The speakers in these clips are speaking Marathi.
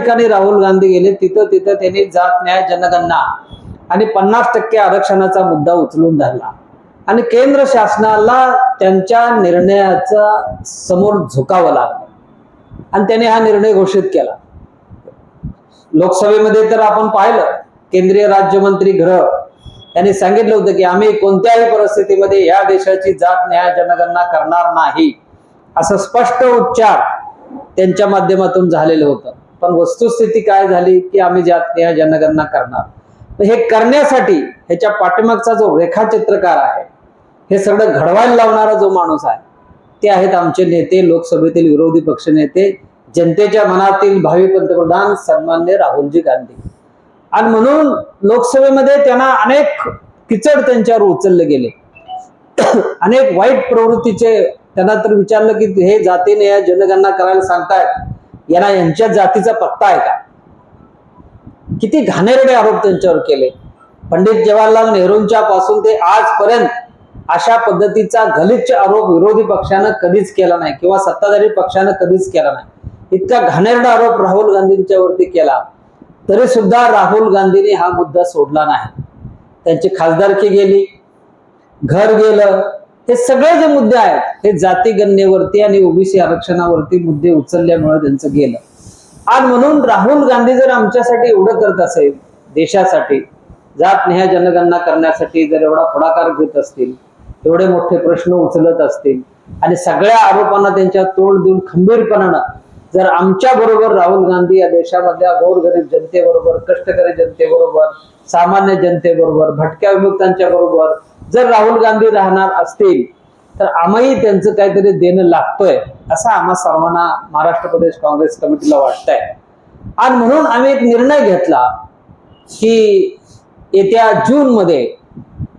ठिकाणी राहुल गांधी गेले तिथं तिथं त्यांनी जात न्याय जनगणना आणि पन्नास टक्के आरक्षणाचा मुद्दा उचलून धरला. आणि केंद्र शासनाला त्यांच्या निर्णयाचा समोर झुकावं लागलं. आणि त्याने हा निर्णय घोषित केला. लोकसभेमध्ये तर आपण पाहिलं केंद्रीय राज्यमंत्री ग्रह यांनी सांगितलं होतं की आम्ही कोणत्याही परिस्थितीमध्ये या देशाची जात न्याय जनगणना करणार नाही. असं स्पष्ट उच्चार त्यांच्या माध्यमातून झालेलं होतं. पण वस्तुस्थिती काय झाली की आम्ही ज्या न्याय जनगणना करणार हे करण्यासाठी ह्याच्या पाठीमागचा जो रेखाचित्रकार आहे हे सगळं घडवायला लावणारा जो माणूस आहे ते आहेत आमचे नेते लोकसभेतील विरोधी पक्षनेते जनतेच्या मनातील भावी पंतप्रधान सन्मान्य राहुलजी गांधी. आणि म्हणून लोकसभेमध्ये त्यांना अनेक किचड त्यांच्यावर उचलले गेले. अनेक वाईट प्रवृत्तीचे त्यांना तर विचारलं की हे जातीने जनगणना करायला सांगतायत. यांना यांच्या जातीचा पत्ता आहे का? किती घाणेरडे आरोप त्यांच्यावर केले. पंडित जवाहरलाल नेहरूंच्या पासून ते आजपर्यंत अशा पद्धतीचा गलिच्छ आरोप विरोधी पक्षानं कधीच केला नाही किंवा सत्ताधारी पक्षानं कधीच केला नाही. इतका घाणेरडा आरोप राहुल गांधींच्या वरती केला तरी सुद्धा राहुल गांधींनी हा मुद्दा सोडला नाही. त्यांची खासदारकी गेली घर गेलं हे सगळे जे मुद्दे आहेत हे जातीगण्यवरती आणि ओबीसी आरक्षणावरती मुद्दे उचलल्यामुळे त्यांचं गेलं. आणि म्हणून राहुल गांधी जर आमच्यासाठी एवढं करत असेल देशासाठी जात नेहा जनगणना करण्यासाठी जर एवढा पुढाकार घेत असतील एवढे मोठे प्रश्न उचलत असतील आणि सगळ्या आरोपांना त्यांच्या तोंड देऊन खंबीरपणानं जर आमच्या बरोबर राहुल गांधी या देशामधल्या गोरगरीब जनतेबरोबर कष्टकरी जनतेबरोबर सामान्य जनतेबरोबर भटक्या विमुक्तांच्या बरोबर जर राहुल गांधी राहणार असतील तर आम्हाही त्यांचं काहीतरी देणं लागतोय असं आम्हा सर्वांना महाराष्ट्र प्रदेश काँग्रेस कमिटीला वाटतंय. आणि म्हणून आम्ही एक निर्णय घेतला की येत्या जून मध्ये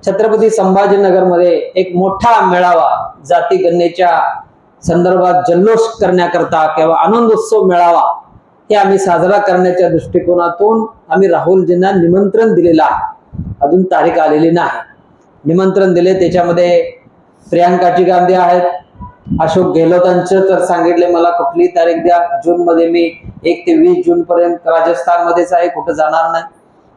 छत्रपती संभाजीनगरमध्ये एक मोठा मेळावा जाती गणनेच्या संदर्भात जल्लोष करण्याकरता किंवा आनंदोत्सव मेळावा हे आम्ही साजरा करण्याच्या दृष्टिकोनातून आम्ही राहुलजींना निमंत्रण दिलेलं आहे. अजून तारीख आलेली नाही. निमंत्रण दिले. त्याच्यामध्ये प्रियांकाची गांधी आहेत. अशोक गेहलोतांचं तर सांगितले मला कुठली तारीख द्या. जूनमध्ये मी एक ते वीस जून पर्यंत राजस्थानमध्येच आहे कुठं जाणार नाही.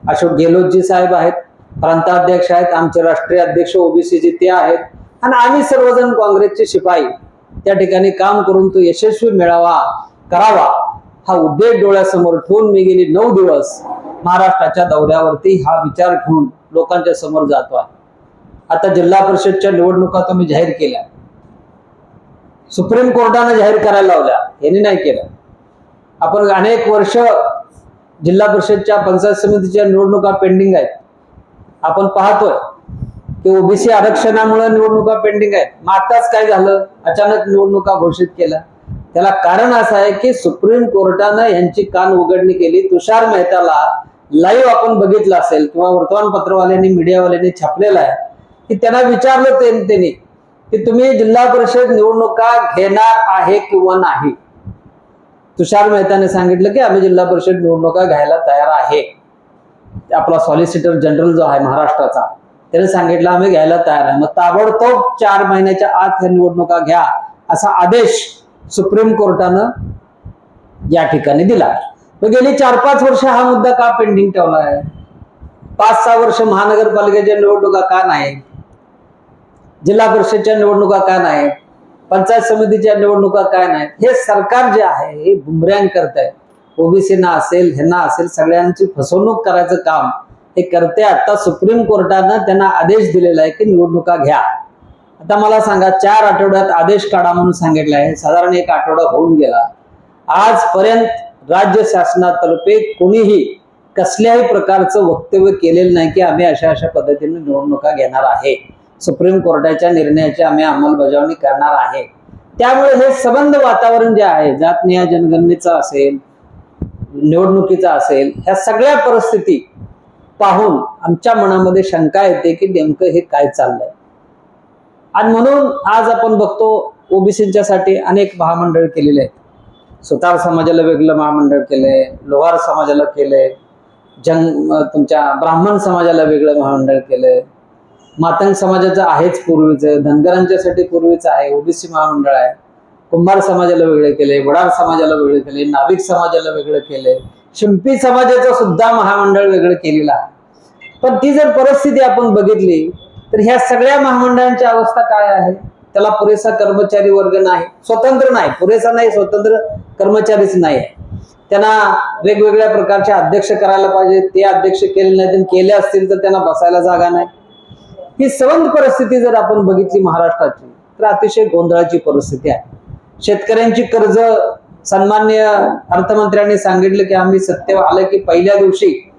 अशोक गेहलोतजी साहेब आहेत प्रांताध्यक्ष आहेत आमचे राष्ट्रीय अध्यक्ष ओबीसीजी ते आहेत. आणि आम्ही सर्वजण काँग्रेसचे शिपाई. त्या ठिकाणी काम करून तो यशस्वी मेळावा करावा. हा उद्देश डोळ्यासमोर ठेवून मी गेली नऊ दिवस महाराष्ट्राच्या दौऱ्यावरती हा विचार घेऊन लोकांच्या समोर जातो आहे. आता जिल्हा परिषदच्या निवडणुका तुम्ही जाहीर केल्या. सुप्रीम कोर्टानं जाहीर करायला लावल्या. यांनी नाही केलं. आपण अनेक वर्ष जिल्हा परिषदच्या पंचायत समितीच्या निवडणुका पेंडिंग आहेत. आपण पाहतोय की ओबीसी आरक्षणामुळे निवडणुका पेंडिंग आहेत. मग आताच काय झालं? अचानक निवडणुका घोषित केल्या. त्याला कारण असं आहे की सुप्रीम कोर्टानं यांची कान उघडणी केली. तुषार मेहताला लाईव्ह आपण बघितलं असेल किंवा वर्तमानपत्रवाल्यांनी मीडियावाल्यांनी छापलेला आहे. की त्यांना विचारलं त्यांनी की तुम्ही जिल्हा परिषद निवडणुका घेणार आहे किंवा नाही? तुषार मेहताने सांगितलं की आम्ही जिल्हा परिषद निवडणुका घ्यायला तयार आहे. आपला सॉलिसिटर जनरल जो आहे महाराष्ट्राचा त्याने सांगितलं आम्ही घ्यायला तयार आहे. मग ताबडतोब चार महिन्याच्या आत ह्या निवडणुका घ्या असा आदेश सुप्रीम कोर्टानं या ठिकाणी दिला. मग गेली चार पाच वर्ष हा मुद्दा का पेंडिंग ठेवला आहे? पाच सहा वर्ष महानगरपालिकेच्या निवडणुका का नाही जिल्हा परिषदच्या निवडणुका का नाही? पंचायत समितीच्या निवडणुका काय नाहीत हे सरकार जे आहे हे बुमऱ्यांग करत आहे ओबीसीना असेल ह्यांना असेल सगळ्यांची फसवणूक करायचं काम हे करते आता सुप्रीम कोर्टानं त्यांना आदेश दिलेला आहे की निवडणुका घ्या. आता मला सांगा चार आठवड्यात आदेश काढा म्हणून सांगितलं आहे. साधारण एक आठवडा होऊन गेला. आजपर्यंत राज्य शासनातर्फे कोणीही कसल्याही प्रकारचं वक्तव्य केलेलं नाही की आम्ही अशा अशा पद्धतीने निवडणुका घेणार आहे. सुप्रीम कोर्टाच्या निर्णयाची आम्ही अंमलबजावणी करणार आहे. त्यामुळे हे सबंध वातावरण जे आहे जात जनगणनेचं असेल निवडणुकीचा असेल ह्या सगळ्या परिस्थिती पाहून आमच्या मनामध्ये शंका येते की नेमकं हे काय चाललंय. आणि म्हणून आज आपण बघतो ओबीसीच्या साठी अनेक महामंडळ केलेले आहेत. सुतार समाजाला वेगळं महामंडळ केलंय लोहार समाजाला केलंय जंग तुमच्या ब्राह्मण समाजाला वेगळं महामंडळ केलंय. मातंग समाजाचं आहेच पूर्वीचं धनगरांच्यासाठी पूर्वीचं आहे ओबीसी महामंडळ आहे. कुंभार समाजाला वेगळे केले वडार समाजाला वेगळे केले नाविक समाजाला वेगळं केले शिंपी समाजाचं सुद्धा महामंडळ वेगळं केलेलं आहे. पण ती जर परिस्थिती आपण बघितली तर ह्या सगळ्या महामंडळांची अवस्था काय आहे? त्याला पुरेसा कर्मचारी वर्ग नाही स्वतंत्र नाही. पुरेसा नाही स्वतंत्र कर्मचारीच नाही. त्यांना वेगवेगळ्या प्रकारचे अध्यक्ष करायला पाहिजे. ते अध्यक्ष केले नाही केले असतील तर त्यांना बसायला जागा नाही. ही सवंत परिस्थिती जर आपण बघितली महाराष्ट्राची तर अतिशय गोंधळाची परिस्थिती आहे. शेतकऱ्यांची कर्ज सन्मान्य अर्थमंत्र्यांनी सांगितलं की आम्ही सत्य आलं की पहिल्या दिवशी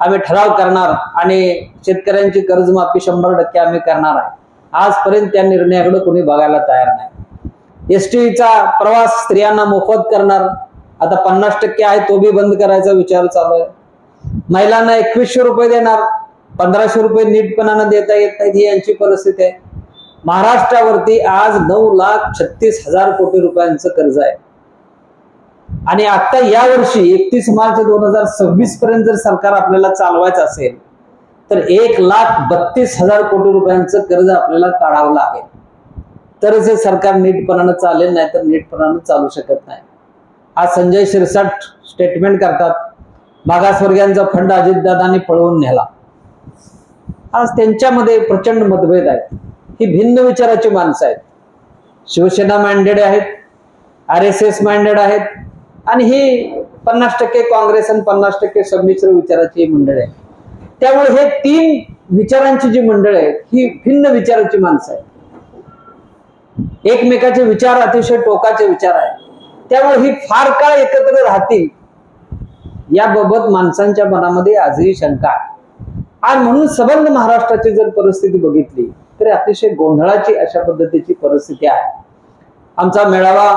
आम्ही ठराव करणार आणि शेतकऱ्यांची कर्जमाफी शंभर टक्के आम्ही करणार आहे. आजपर्यंत त्या निर्णयाकडे कोणी बघायला तयार नाही. एस टीचा प्रवास स्त्रियांना मोफत करणार. आता पन्नास टक्के आहे तो बी बंद करायचा विचार चालू आहे. महिलांना एकवीसशे रुपये देणार. पंधराशे रुपये नीटपणानं देता येत नाहीत ही यांची परिस्थिती आहे. महाराष्ट्रावरती आज नऊ लाख छत्तीस हजार कोटी रुपयांचं कर्ज आहे. आणि आता या वर्षी एकतीस मार्च दोन हजार सव्वीस पर्यंत जर सरकार आपल्याला चालवायचं असेल तर एक लाख बत्तीस हजार कोटी रुपयांचं कर्ज आपल्याला काढावं लागेल. तरच हे सरकार नीटपणानं चालेल नाही तर नीटपणानं चालू शकत नाही. आज संजय शिरसाट स्टेटमेंट करतात मागासवर्गीयांचा फंड अजितदादांनी पळवून नेला. आज त्यांच्यामध्ये प्रचंड मतभेद आहेत. ही भिन्न विचाराची माणसं आहेत. शिवसेना माइंडेड आहेत आर एस एस माइंडेड आहेत आणि ही पन्नास टक्के काँग्रेस आणि पन्नास टक्के संमिश्र विचाराची मंडळ आहे त्यामुळे हे तीन विचारांची जी मंडळ आहेत ही भिन्न विचाराची माणसं आहेत. एकमेकाचे विचार अतिशय टोकाचे विचार आहेत. त्यामुळे ही फार काळ एकत्र राहतील याबाबत माणसांच्या मनामध्ये आजही शंका आहे. आणि म्हणून सबंध महाराष्ट्राची जर परिस्थिती बघितली तर अतिशय गोंधळाची अशा पद्धतीची परिस्थिती आहे. आमचा मेळावा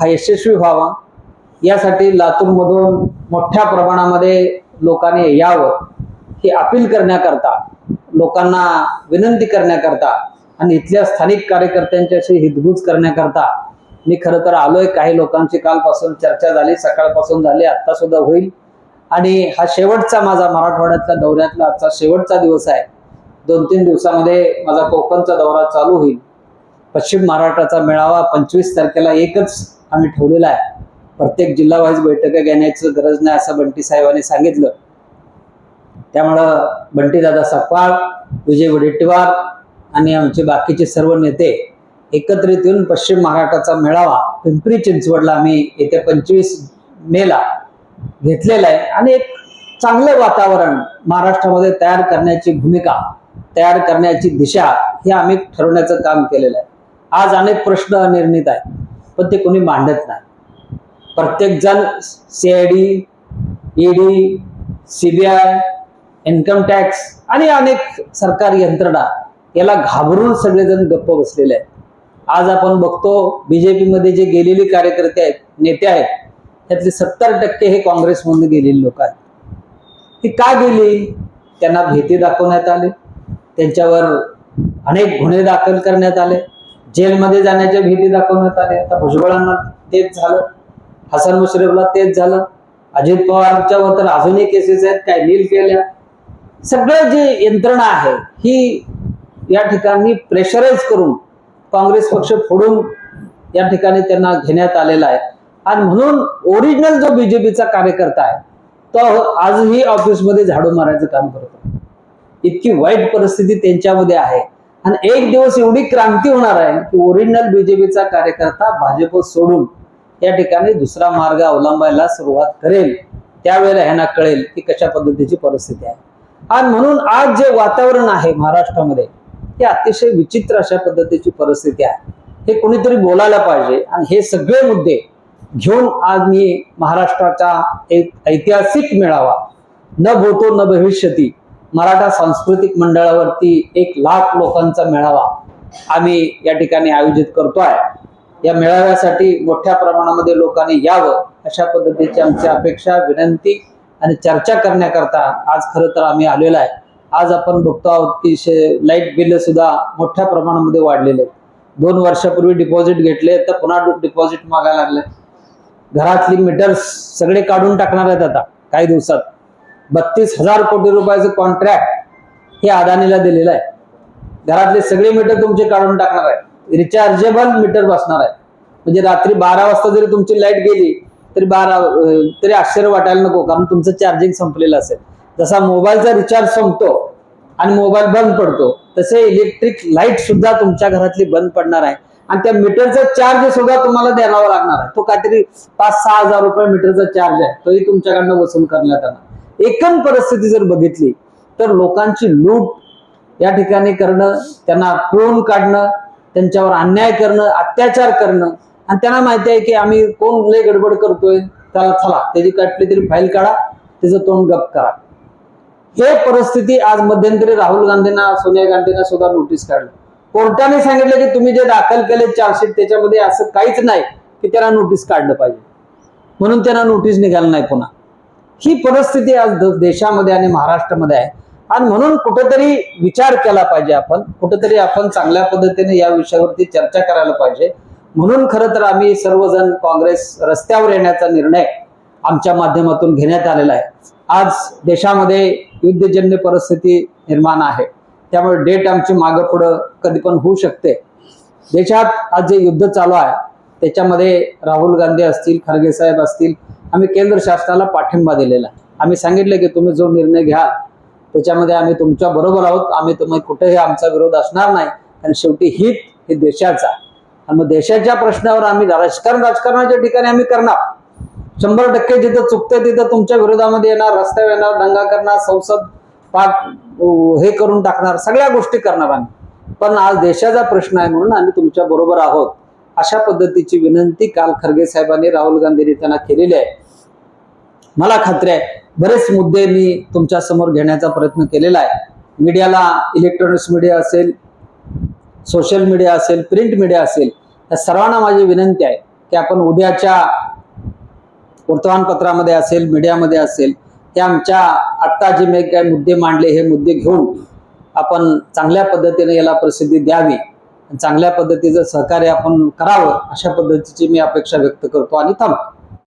हा यशस्वी व्हावा. यासाठी लातूरमधून मोठ्या प्रमाणामध्ये लोकांनी यावं ही अपील करण्याकरता लोकांना विनंती करण्याकरता आणि इथल्या स्थानिक कार्यकर्त्यांच्याशी हितगुज करण्याकरता मी खरं तर आलोय. काही लोकांची कालपासून चर्चा झाली सकाळपासून झाली आत्ता सुद्धा होईल. आणि हा शेवटचा माझा मराठवाड्यातल्या दौऱ्यातला आजचा शेवटचा दिवस आहे. दोन तीन दिवसामध्ये माझा कोकणचा दौरा चालू होईल. पश्चिम महाराष्ट्राचा मेळावा पंचवीस तारखेला एकच आम्ही ठेवलेला आहे. प्रत्येक जिल्हा वाईज बैठका घेण्याची गरज नाही असं बंटी साहेबांनी सांगितलं. त्यामुळं बंटीदादा सकपाळ विजय वडेट्टीवार आणि आमचे बाकीचे सर्व नेते एकत्रित येऊन पश्चिम महाराष्ट्राचा मेळावा पिंपरी चिंचवडला आम्ही येत्या पंचवीस मेला घेतलेलं आहे. आणि एक चांगलं वातावरण महाराष्ट्रामध्ये तयार करण्याची भूमिका तयार करण्याची दिशा हे आम्ही ठरवण्याचं काम केलेलं आहे. आज अनेक प्रश्न अनिर्णित आहेत पण ते कोणी मांडत नाही. प्रत्येक D CID ED CBI income tax आणि अनेक सरकारी यंत्रणा याला घाबरून सगळेजण गप्प बसलेले आहेत. आज आपण बघतो बीजेपीमध्ये जे गेलेले कार्यकर्ते आहेत नेते आहेत त्यातले सत्तर टक्के हे काँग्रेसमधून गेलेले लोक आहेत. ती का गेली? त्यांना भीती दाखवण्यात आली. त्यांच्यावर अनेक गुन्हे दाखल करण्यात आले. जेलमध्ये जाण्याच्या भीती दाखवण्यात आले आता भुजबळांना तेच झालं. हसन मुश्रीफला तेच झालं. अजित पवारच्यावर तर अजूनही केसेस आहेत. काय नील केल्या. सगळं जे यंत्रणा आहे ही या ठिकाणी प्रेशराईज करून काँग्रेस पक्ष फोडून या ठिकाणी त्यांना घेण्यात आलेला आहे. आणि म्हणून ओरिजिनल जो बीजेपीचा कार्यकर्ता आहे तो आजही ऑफिसमध्ये झाडू मारायचं काम करतो. इतकी वाईट परिस्थिती त्यांच्यामध्ये आहे. आणि एक दिवस एवढी क्रांती होणार आहे की ओरिजिनल बीजेपीचा कार्यकर्ता भाजप सोडून या ठिकाणी दुसरा मार्ग अवलंबायला सुरुवात करेल. त्यावेळेला ह्यांना कळेल की कशा पद्धतीची परिस्थिती आहे. आणि म्हणून आज जे वातावरण आहे महाराष्ट्रामध्ये हे अतिशय विचित्र अशा पद्धतीची परिस्थिती आहे. हे कोणीतरी बोलायला पाहिजे आणि हे सगळे मुद्दे घेऊन आज मी महाराष्ट्राचा एक ऐतिहासिक मेळावा न भोतो न भविष्यती मराठा सांस्कृतिक मंडळावरती एक लाख लोकांचा मेळावा आम्ही या ठिकाणी आयोजित करतोय. या मेळाव्यासाठी मोठ्या प्रमाणामध्ये लोकांनी यावं अशा पद्धतीची आमची अपेक्षा विनंती आणि चर्चा करण्याकरता आज खरं तर आम्ही आलेलो आहे. आज आपण बघतो आहोत की शे- लाइट बिल सुद्धा मोठ्या प्रमाणामध्ये वाढलेले आहेत. दोन वर्षापूर्वी डिपॉझिट घेतले तर पुन्हा डिपॉझिट मागायला लागले. घरातली मीटर्स सगळे काढून टाकणार आहेत आता काही दिवसात. बत्तीस हजार कोटी रुपयाचं कॉन्ट्रॅक्ट हे अदानीला दिलेलं आहे. घरातले सगळे मीटर तुमचे काढून टाकणार आहे रिचार्जेबल मीटर बसणार आहे म्हणजे रात्री बारा वाजता जरी तुमची लाइट गेली तरी बारा तरी आश्चर्य वाटायला नको कारण तुमचं चार्जिंग संपलेलं असेल. जसा मोबाईलचा रिचार्ज संपतो आणि मोबाईल बंद पडतो तसे इलेक्ट्रिक लाइट सुद्धा तुमच्या घरातली बंद पडणार आहे. आणि त्या मीटरचा चार्ज सुद्धा तुम्हाला द्यावा लागणार आहे. तो काहीतरी पाच सहा हजार रुपये मीटरचा चार्ज आहे. तोही तुमच्याकडनं वसूल करण्यात येणार एकूण परिस्थिती जर बघितली तर लोकांची लूट या ठिकाणी करणं त्यांना पळून काढणं त्यांच्यावर अन्याय करणं अत्याचार करणं आणि त्यांना माहिती आहे की आम्ही कोण लय गडबड करतोय त्याला चला त्याची काटली तरी फाईल काढा त्याचं तोंड गप करा. हे परिस्थिती आज मध्यंतरी राहुल गांधींना सोनिया गांधींना सुद्धा नोटीस काढली. कोर्टाने सांगितलं की तुम्ही जे दाखल केले चार्जशीट त्याच्यामध्ये असं काहीच नाही की त्यांना नोटीस काढलं पाहिजे. म्हणून त्यांना नोटीस निघालं नाही पुन्हा. ही परिस्थिती आज देशामध्ये आणि महाराष्ट्रामध्ये आहे. आणि म्हणून कुठेतरी विचार केला पाहिजे आपण. कुठेतरी आपण चांगल्या पद्धतीने या विषयावरती चर्चा करायला पाहिजे. म्हणून खरं तर आम्ही सर्वजण काँग्रेस रस्त्यावर येण्याचा निर्णय आमच्या माध्यमातून घेण्यात आलेला आहे. आज देशामध्ये युद्धजन्य परिस्थिती निर्माण आहे. त्यामुळे डेट आमची मागं पुढं कधी पण होऊ शकते. देशात आज जे युद्ध चालू आहे त्याच्यामध्ये राहुल गांधी असतील खरगे साहेब असतील आम्ही केंद्र शासनाला पाठिंबा दिलेला आम्ही सांगितलं की तुम्ही जो निर्णय घ्या त्याच्यामध्ये आम्ही तुमच्या बरोबर आहोत. आम्ही तुम्ही कुठेही आमचा विरोध असणार नाही. आणि शेवटी हित हे देशाचा आणि मग देशाच्या प्रश्नावर आम्ही राजकारण राजकारणाच्या ठिकाणी आम्ही करणार. शंभर टक्के जिथं चुकते तिथं तुमच्या विरोधामध्ये येणार रस्त्यावर येणार दंगा करणार संसद पाठ हे करून टाकणार सगळ्या गोष्टी करणार आम्ही. पण आज देशाचा प्रश्न आहे म्हणून आम्ही तुमच्या बरोबर आहोत. अशा पद्धतीची विनंती काल खरगे साहेबांनी राहुल गांधींनी त्यांना केलेली आहे. मला खात्री आहे बरेच मुद्दे मी तुमच्यासमोर घेण्याचा प्रयत्न केलेला आहे. मीडियाला इलेक्ट्रॉनिक्स मीडिया असेल सोशल मीडिया असेल प्रिंट मीडिया असेल या सर्वांना माझी विनंती आहे की आपण उद्याच्या वर्तमानपत्रामध्ये असेल मीडियामध्ये असेल ते आमच्या आत्ता जे मी काय मुद्दे मांडले हे मुद्दे घेऊन आपण चांगल्या पद्धतीने याला प्रसिद्धी द्यावी चांगल्या पद्धतीचं सहकार्य आपण करावं अशा पद्धतीची मी अपेक्षा व्यक्त करतो आणि थांबतो.